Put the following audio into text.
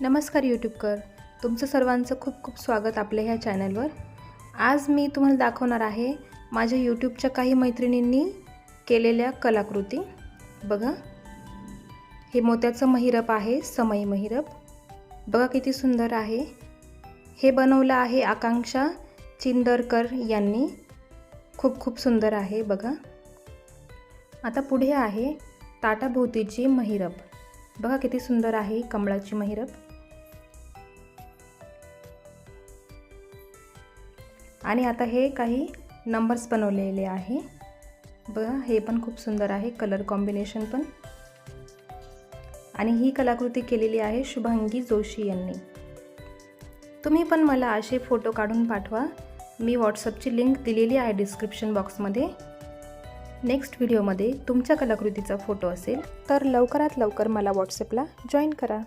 नमस्कार यूट्यूबकर. तुमचं सर्वांचं खूप खूप स्वागत आपल्या ह्या चॅनलवर. आज मी तुम्हाला दाखवणार आहे माझ्या यूट्यूबच्या काही मैत्रिणींनी केलेल्या कलाकृती. बघा. हे मोत्याचं महिरप आहे समई महिरप. बघा किती सुंदर आहे. हे बनवलं आहे आकांक्षा चिंदरकर यांनी. खूप खूप सुंदर आहे बघा. आता पुढे आहे ताटाभोवतीची महिरप. बघा किती सुंदर आहे कमळाची महिरप. आणि आता हे काही नंबर्स बनवलेले आहे. बघा हे पण खूप सुंदर आहे कलर कॉम्बिनेशन पण. आणि ही कलाकृती केलेली आहे शुभांगी जोशी यांनी. तुम्ही पण मला असे फोटो काढून पाठवा. मी व्हॉट्सअपची लिंक दिलेली आहे डिस्क्रिप्शन बॉक्समध्ये नेक्स्ट व्हिडिओमध्ये तुमच्या कलाकृतीचा फोटो असेल तर लवकरात लवकर मला व्हॉट्सअपला जॉईन करा.